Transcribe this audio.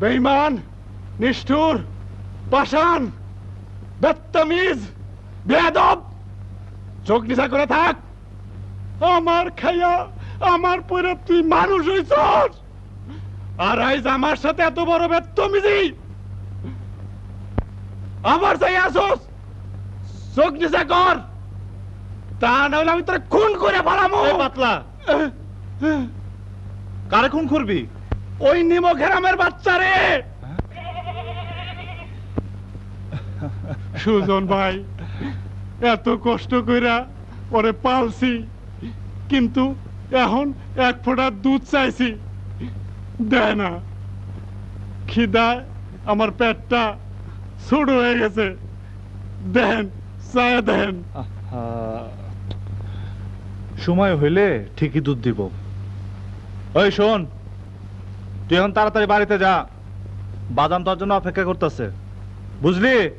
বেঈমান, নিষ্ঠুর, পাষাণ, বেত্তমিজ বেদব চোখ নিশা করে থাক। আমার খাইয়া, আমার পরে তুই মানুষ হইছস। আর আইজ আমার সাথে এত বড় বেত্তমিজি? আমার চাই আসোস? চোখ নিশা কর। তা নাহলে আমি তোর খুন করে ফেলামো। পাতলা। কারে খুন করবি? ওই নিমো ঘেরামের বাচ্চা রে। সুজন ভাই এত কষ্ট কইরা পরে পালছি কিন্তু এখন এক ফোঁটা দুধ চাইছি। দেয় না। খিদায় আমার পেটটা ছোট হয়ে গেছে। দেন চায় দেন। সময় হইলে ঠিকই দুধ দিব। ওই শোন তুই এখন তাড়াতাড়ি বাড়িতে যা। বাদাম তোর জন্য অপেক্ষা করতেছে। বুঝলি?